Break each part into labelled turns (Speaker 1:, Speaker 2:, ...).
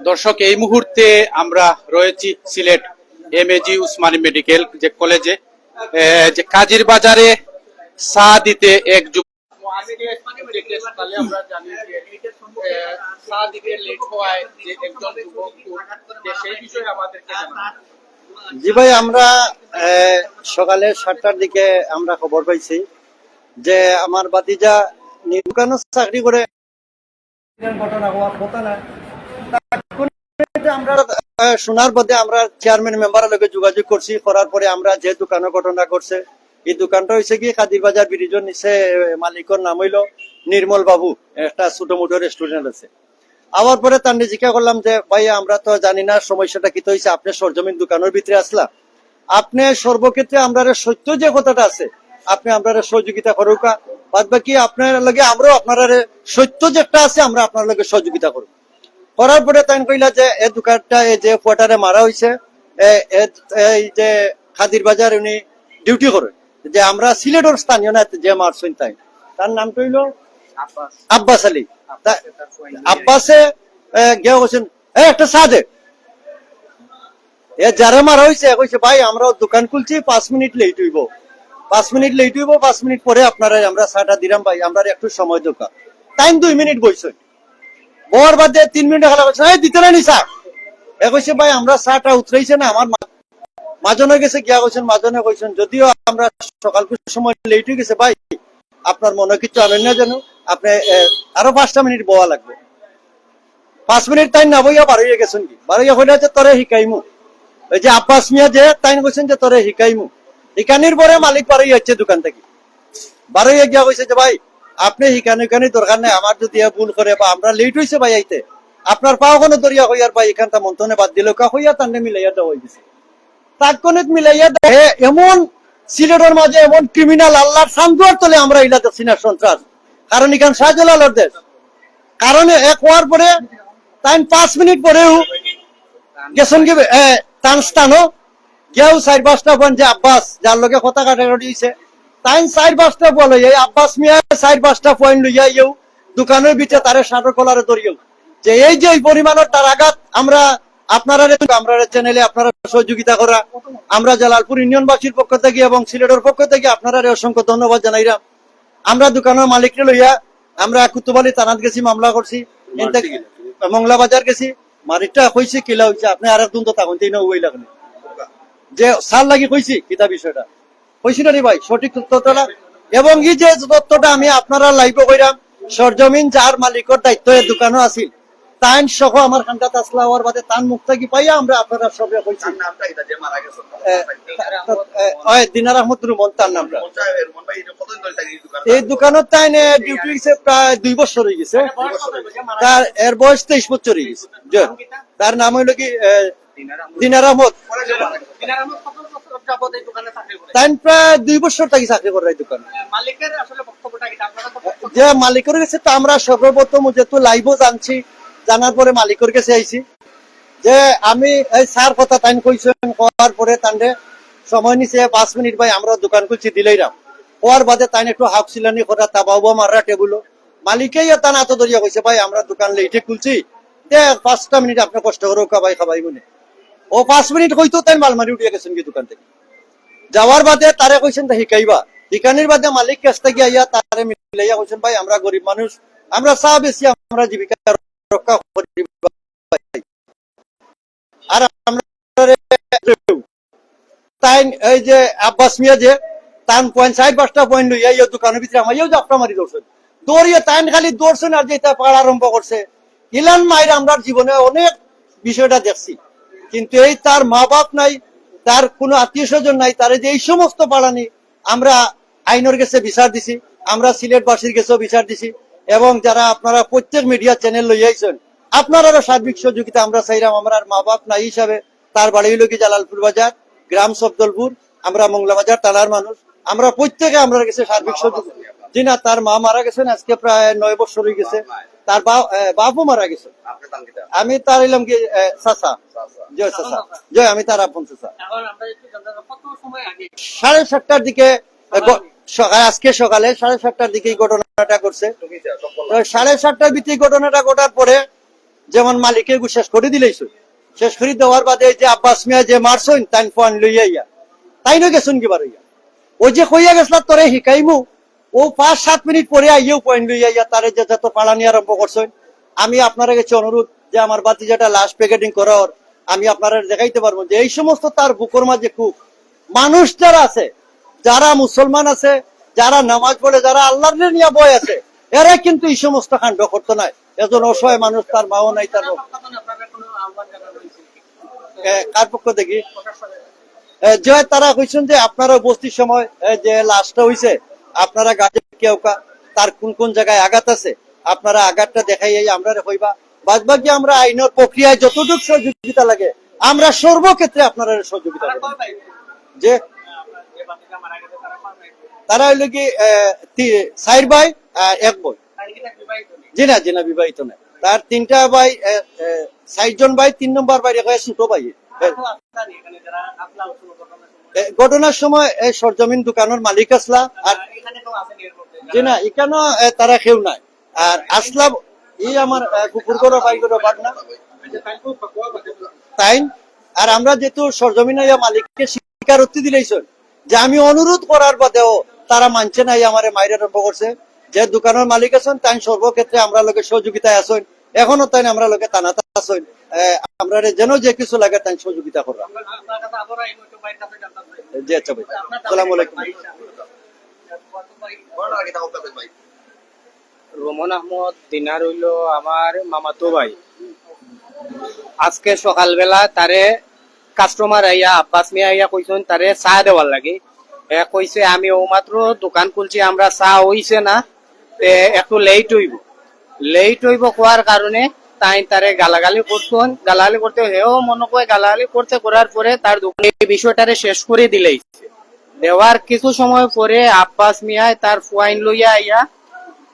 Speaker 1: দর্শক এই মুহূর্তে আমরা রয়েছি Sylhet M AG Osmani medical যে কলেজে। যে কাজীর বাজারে চা দিতে এক যুব
Speaker 2: জি ভাই আমরা আহ, সকালে সাতটার দিকে আমরা খবর পাইছি যে আমার বাতিজা দোকানে চাকরি করে। ঘটনা হওয়ার কথা না। শোনার আমরা চেয়ারম্যান মেম্বারের যোগাযোগ করছি, করার পরে আমরা যে ঘটনা করছে এই দোকানটা হয়েছে কি ব্রিজের নিচে মালিকের নাম হইল নির্মল বাবু, একটা ছোট মোটো রেস্টুরেন্ট আছে। আবার পরে তার করলাম যে, ভাই, আমরা তো জানি না সমস্যাটা কি হয়েছে আপনি সরজমিন দোকানের ভিতরে আসলা। আপনি সর্বক্ষেত্রে আমরা সত্য যে কথাটা আছে, আপনি আমরা সহযোগিতা করুকা বাদ বাকি আপনার লগে আমরাও আপনার সত্য যেটা আছে, আমরা আপনার লগে সহযোগিতা করব করার পরে তাই কইলা যে এই দোকানটা এই যে কোয়ার্টারে মারা হয়েছে এ- এ- এই যে খাদির বাজার উনি ডিউটি করে। যে আমরা সিলেটের স্থানীয় না যে মারছেন তাই। তার নাম কইল আব্বাস। আলী। আব্বাসে এ, গিয়ে বলছেন এ একটা চা দে এ যারা মারা হয়েছে কইছে ভাই আমরা দোকান খুলছি পাঁচ মিনিট লেট হইব। পাঁচ মিনিট লেট হইব পাঁচ মিনিট পরে আপনারা আমরা চাটা দিলাম ভাই আমরা একটু সময় দোকান টাইম দুই মিনিট বইছে। বর বাদে তিন মিনিট খেলা করছে। এই, দিতে না নি চা এ কইছে, ভাই, আমরা চাটা উতরাইছে না, আমার মাজনে গেছে, গিয়া কইছেন মাজনে কইছেন, যদিও আমরা সকাল সময় লেট হয়ে গেছে, ভাই, আপনার মনে কিছু আনেন না জানো আপনি আরও পাঁচটা মিনিট বয়া লাগবে। পাঁচ মিনিট তাই না, বইয়া বারোইয়া গেছেন কি? বারোইয়া হইলে যে তরে শিকাইমু ওই যে আব্বাস মিয়া যে, তাই কইছেন যে তরে শিকাইমু শিকানির পরে মালিক বারোই হচ্ছে দোকান থেকে। বারোইয়া গিয়া কইছে যে, ভাই আপনি শিকানি শিকানি দরকার নেই, আমার যদি ভুল করে বা আমরা লেট হয়েছে ভাই আইতে, আপনার পাও কোনো দরিয়া হইয়ার ভাই এখানটা মন্থনে বাদ দিল, কা হইয়া তান্ডে মিলাইয়া দেওয়া হয়ে গেছে তাৎক্ষণিক মিলাইয়া দেয় এমন সিলেটের মাঝে এমন ক্রিমিনাল আল্লাহর সান্দুয়ার তলে আমরা ইলা দেখছি না সন্ত্রাস। কারণ এখান শাহজালালের দেশ। কারণে এক হওয়ার পরে তাই পাঁচ মিনিট পরেও গেছেন কি টান স্থানও গেও চার পাঁচটা ফোন যে আব্বাস, যার লগে কথা কাটাকাটি হয়েছে তাই চার পাঁচটা বলে এই আব্বাস মিয়া চার পাঁচটা পয়েন্ট লইয়া ইয়েও দোকানের ভিতরে তারে শাটার কলারে ধরিও যে এই যে পরিমাণের তার আঘাত আমরা আপনারা আমরা চ্যানেলে আপনারা সহযোগিতা করা আমরা জালালপুর ইউনিয়নবাসীর পক্ষ থেকে এবং সিলেটের পক্ষ থেকে আপনারা অসংখ্য ধন্যবাদ জানাইলাম আমরা দোকানের মালিককে লইয়া আমরা কুতুবালি থানাত গেছি মামলা করছি মংলা বাজার গেছি মারিকটা কইছি কিলা হইছে আপনি আর একদম তো তখন তিন ওই লাগলে। যে সার লাগি কইছি কিতা বিষয়টা? ভাই সঠিক তথ্যটা এবং এই যে তথ্যটা আমি আপনারা লাইভে কইরাম সরজমিন যার মালিকর দায়িত্ব এই দোকানও আছিল তাইন সহ আমার খানটা তাসলা হওয়ার বাদে তান মুখ থাকি পাইয়া আমরা আপনারা সবে কইছি দিনার আহমদ রুমন তার নামটা। এই দোকানত তাই ডিউটি গেছে প্রায় দুই বছর হয়ে গেছে। তার এর বয়স তেইশ বছর হয়ে গেছে। তার নাম হইল কি দিনার আহমদ। তাই প্রায় দুই বছর থাকি চাকরি করে এই দোকান
Speaker 3: মালিকের আসলে বক্তব্যটা কি? আপনারা তো বক্তব্য
Speaker 2: যে মালিকের কাছে তো আমরা সর্বপ্রথম যেহেতু লাইভও জানছি জানার পরে মালিকের কাছে আইছি। যে আমি এই স্যার কথা তাইন কইছেন করার পরে তান্ডে সময় নিছে পাঁচ মিনিট ভাই আমরা দোকান খুলছি দিলেই রাম হওয়ার বাদে তাই একটু হাফ সিলানি করা তাবাও মারা টেবুলো মালিকেই তান এত দরিয়া কইছে ভাই আমরা দোকান লেটে খুলছি। দে পাঁচটা মিনিট আপনি কষ্ট করে খাবাই খাবাই মনে। ও পাঁচ মিনিট হইতো তাই মালমারি উঠিয়ে গেছেন কি দোকান থেকে। যাওয়ার বাদে তারে কইছেন তা শিকাইবা। শিকানির বাদে মালিক কাছ থেকে আইয়া তারে মিলাইয়া কইছেন, ভাই, আমরা গরিব মানুষ, আমরা চা বেশি আমরা জীবিকা রক্ষা করি আর আমরা তাই এই যে আব্বাস মিয়া যে, তান পয়েন্ট ষাট পাঁচটা পয়েন্ট লইয়া ইয়ে দোকানের ভিতরে আমার ইয়েও জাপটা মারি দৌড়িয়ে তাইন খালি দৌড়ছেন আর যেটা পাড়া আরম্ভ করছে। ইলান আমরা জীবনে অনেক বিষয়টা দেখছি। কিন্তু এই তার মা বাপ নাই, তার কোনো আত্মীয় স্বজন নাই, তার যে এই সমস্ত পাড়ানি, আমরা আইনের কাছে বিচার দিছি, আমরা সিলেটবাসীর কাছেও বিচার দিছি, এবং যারা আপনারা প্রত্যেক মিডিয়া চ্যানেল লইয়াইছেন আপনারা সার্বিক সহযোগিতা আমরা চাইলাম, আমরা মা বাপ নাই হিসাবে, তার বাড়ি হইল কি জালালপুর বাজার, গ্রাম সফদলপুর, আমরা মংলা বাজার টানার মানুষ, আমরা প্রত্যেকে আমরা গেছে সার্বিক সহযোগিতা জি না, তার মা মারা গেছেন, আজকে প্রায় নয় বছর হয়ে গেছে। তার বাপও মারা গেছে। আমি তার এলাম কি চাচা। জয় চাচা। জয় আমি তার আপন চাচা।
Speaker 3: আগে?
Speaker 2: সাড়ে সাতটার দিকে সকাল। আজকে সকালে সাড়ে সাতটার দিকে ঘটনাটা করছে সাড়ে সাতটার ভিত্তি ঘটনাটা ঘটার পরে যেমন মালিকে শেষ করে দিলেইছ শেষ করে দেওয়ার বাদে যে আব্বাস মিয়া যে মারছইন তাই ফোন লইয়া ইয়া তাই নয় গেছুন কিবার হইয়া ও যে কইয়া গেছিল তোরে শিকাইমু ও পাঁচ, সাত মিনিট পরে আইয়েও পয়েন্ট লইয়া ইয়া তারে যে যত পালানি আরম্ভ করছেন আমি আপনার কাছে অনুরোধ যে আমার বাতি যেটা লাস্ট প্যাকেটিং করার, আমি আপনারা দেখাইতে পারব যে এই সমস্ত তার বুকর মাঝে খুব মানুষ যারা আছে, যারা মুসলমান আছে, যারা নামাজ পড়ে, যারা আল্লাহর নিয়ে বয় আছে, এরা কিন্তু এই সমস্ত কাণ্ড করতো না। এজন অসহায় মানুষ, তার মাও নাই, তার
Speaker 3: হয়েছে
Speaker 2: কার পক্ষ দেখি। যে তারা কইছেন যে আপনারা উপস্থিত সময় যে লাশটা হইছে আপনারা গাছে কেউ তার কোন কোন জায়গায় আঘাত আছে আপনারা আঘাতটা দেখাই আমরা হইবা। বাদ বাকি আমরা আইনের প্রক্রিয়ায় যতটুকু সহযোগিতা লাগে আমরা সর্বক্ষেত্রে আপনারা সহযোগিতা? যে
Speaker 3: তারা
Speaker 2: হইল কি সাইড ভাই এক বই জি না জি না বিবাহিত না তার তিনটা ভাই ষাট জন ভাই তিন নম্বর ভাই রেখে ছোট ভাই।
Speaker 3: ঘটনার সময়।
Speaker 2: সরজমিন দোকানের মালিক আসলা আর জি না, এখানেও তারা কেউ নাই। আর আসলাম এই আমার কুকুর না তাই আর আমরা যেহেতু সরজমিন মালিককে স্বীকারোক্তি যে আমি অনুরোধ করার বাদেও তারা মানছে না আমারে মাইরে আরম্ভ করছে। যে দোকানের মালিক আছেন তাই সর্বক্ষেত্রে আমরা লোকের সহযোগিতায় আসেন এখনও তাই আমরা লোকে টানাতে আসেন আমরা যেন যে কিছু লাগে তাই সহযোগিতা করলাম। জি আচ্ছা ভাই।
Speaker 3: আপনার
Speaker 4: রোমন আহমদ দিনার হইল আমার মামাতো ভাই। আজকে সকালবেলা তারে কাস্টমার আইয়া, আব্বাস মিয়া আইয়া কইছেন, তারে চা দেওয়ার লাগে। কইছে, আমি ও মাত্র দোকান খুলছি, আমরা চা হইছে না তে একটু লেট হইব। লেট হইব কোয়ার কারণে তাই তারে গালাগালি করতেন গালাগালি করতে, হেও মনে করে গালাগালি করতে করার পরে তার দোকানে বিষয়টারে শেষ করে দিলেই। দেওয়ার কিছু সময় পরে আব্বাস মিয়ায় তার ফুয়াইন লইয়া আইয়া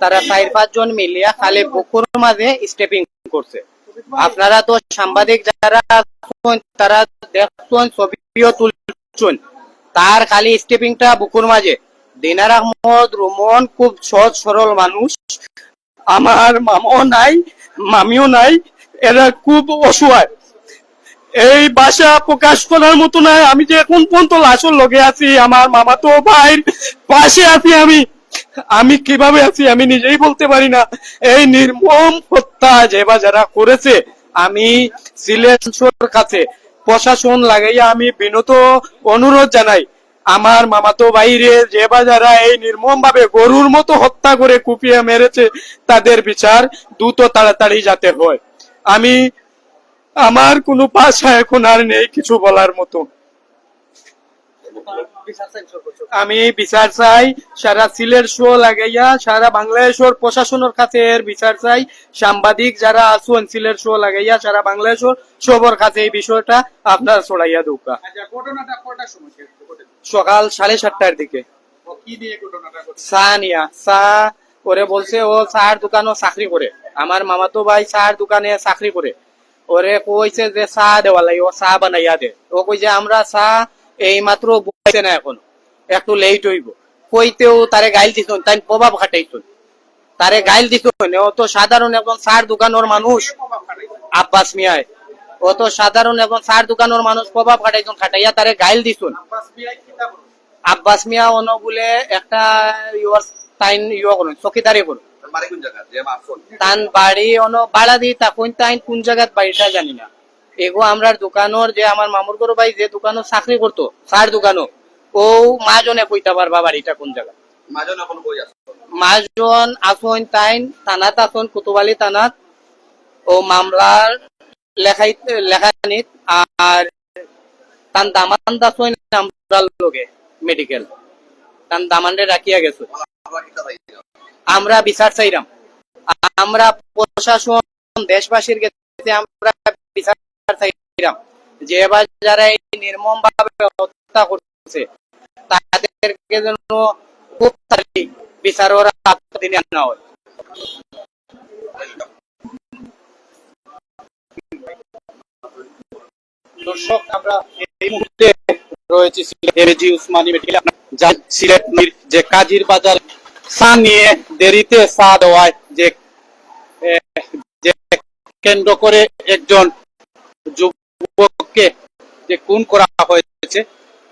Speaker 4: তারা চার পাঁচজন মিলিয়া খালি বুকুর মাঝে স্টেপিং করছে। আপনারা তো সাংবাদিক যারা তারা দেখছেন, ছবিও তুলছেন। তার খালি স্টেপিংটা বুকুর মাঝে। দিনার আহমদ রুমন খুব সহজ সরল মানুষ। আমার মামাও নাই, মামিও নাই, এরা খুব অসহায়। এই ভাষা প্রকাশ করার মতো নয় আমি যে এখন পর্যন্ত লাশর লগে আছি, আমার মামাতো ভাইয়ের পাশে আছি আমি। আমি কীভাবে আছি আমি নিজেই বলতে পারি না। এই নির্মম হত্যা যে বা যারা করেছে, আমি সিলেটের কাছে প্রশাসন লাগাইয়া আমি বিনত অনুরোধ জানাই। আমার মামাতো বাইরে যে বা যারা এই নির্মম ভাবে গরুর মতো হত্যা করে কুপিয়ে মেরেছে, তাদের বিচার দ্রুত তাড়াতাড়ি যাতে হয়। আমি আমার কোনো ভাষা এখন আর নেই কিছু বলার মতো। আমি বিচার চাই সারা সিলেট শো লাগাইয়া সারা বাংলাদেশের প্রশাসনের কাছে এর বিচার চাই। সাংবাদিক যারা আছেন সিলেট শো লাগাইয়া সারা বাংলাদেশের সবর কাছে এই বিষয়টা আপনার ছড়াইয়া দৌকা
Speaker 3: আচ্ছা,
Speaker 4: সকাল সাড়ে সাতটার দিকে।
Speaker 3: ও কি নিয়ে ঘটনাটা ঘটেছে?
Speaker 4: চা নিয়া চা করে বলছে ও চার দোকানও চাকরি করে। আমার মামাতো ভাই চার দোকানে চাকরি করে। ওরে কইছে যে চা দেওয়া লাগে, ও চা বানাইয়া দে ও কইছে, আমরা চা এই মাত্র বইছে না এখন, একটু লেট হইব। কইতেও তারে গাইল দিছুন তাই প্রভাব খাটাইছুন। তারে গাইল দিছুন, ও তো সাধারণ একজন চার দোকানের মানুষ। আব্বাস মিয়ায়, ও তো সাধারণ একজন চার দোকানের মানুষ, প্রভাব খাটাইছুন, খাটাইয়া তারে গাইল দিছুন।
Speaker 3: আব্বাস
Speaker 4: মিয়া অন বলে একটা ইয়র তাইন ইয় করুন, চকিদারি করুন। তান বাড়ি অন বাড়া কোন বাড়িটা জানি না। এগো আমরার দোকানোর যে আমার মামুর গরু ভাই যে দোকানো চাকরি করতো, সার দোকানো, ও কইতা পারবা বাড়িটা কোন জায়গা। তাইন থানাত কুতুবালি থানাত ও মামলার লেখাই, লেখানিত, আর তান দামান আমরা লোকে মেডিকেল তান রাখিয়া গেছে। আমরা বিচার চাইরাম। আমরা প্রশাসন, দেশবাসীর কাছে আমরা বিচার চাইরাম। যে এবার যারা এই নির্মম ভাবে হত্যা করছে, তাদেরকে যেন খুব তাড়াতাড়ি বিচার দিনে আনা হয়।
Speaker 1: দর্শক, আমরা এই মুহূর্তে রয়েছে সিলেট মেডিকেল। যা সিলেট যে কাজীর বাজার চা নিয়ে দেরিতে চা দেওয়ায় যে যে কেন্দ্র করে একজন যুবককে যে খুন করা হয়েছে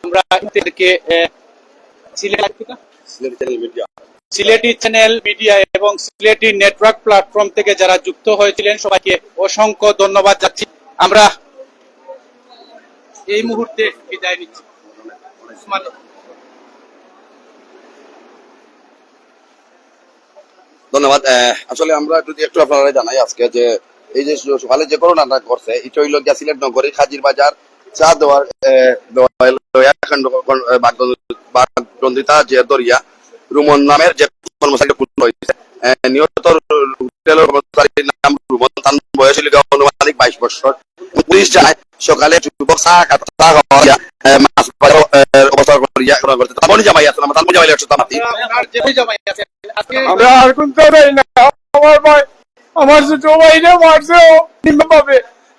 Speaker 1: আমরা সিলেটি চ্যানেল মিডিয়া এবং সিলেটি নেটওয়ার্ক প্ল্যাটফর্ম থেকে যারা যুক্ত হয়েছিলেন সবাইকে অসংখ্য ধন্যবাদ যাচ্ছি আমরা এই মুহূর্তে বিদায় নিচ্ছি।
Speaker 5: ধন্যবাদ। আসলে আমরা যদি একটু আপনারা জানাই আজকে যে এই যে সকালে যে করোনাটা করছে, এটা হইল গিয়া সিলেট নগরী খাজির বাজার চা দেওয়ার বাগদন্দিতা যে দরিয়া, রুমন নামের যে কর্মচারী খুন হয়েছে নিহত হোটেলের কর্মচারীর নাম রুমন, তার বয়স হইল অনুমানিক বাইশ বছর। পুলিশ যায় সকালে যুবক চা চা মাছ আমার তার জামাই একশো মাতি
Speaker 2: আপনার যে জামাই আছে আজকে
Speaker 4: আমরা আর কোনটা দেই না আমার ভাই আমার ছোট ভাইরে মারছে ও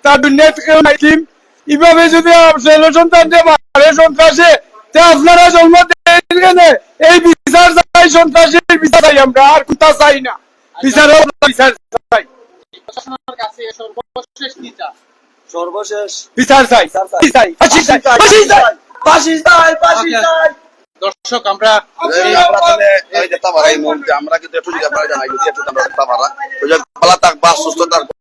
Speaker 4: তার দুনিয়া থেকে নাইকিম এইভাবে যদি ছেলে সন্তান মারে সন্ত্রাসে তে আপনারা জন্ম দেন কেন? এই বিচার চাই সন্ত্রাসের বিচার চাই আমরা আর কোথা চাই না। বিচার বিচার চাই।
Speaker 2: সর্বশেষ
Speaker 4: বিচার চাই চাই চাই। ফাঁসি চাই
Speaker 6: ফাঁসি চাই।
Speaker 1: দর্শক আমরা
Speaker 5: এই মুহূর্তে আমরা কিন্তু একটু আমরা থাকবা সুস্থ থাকবা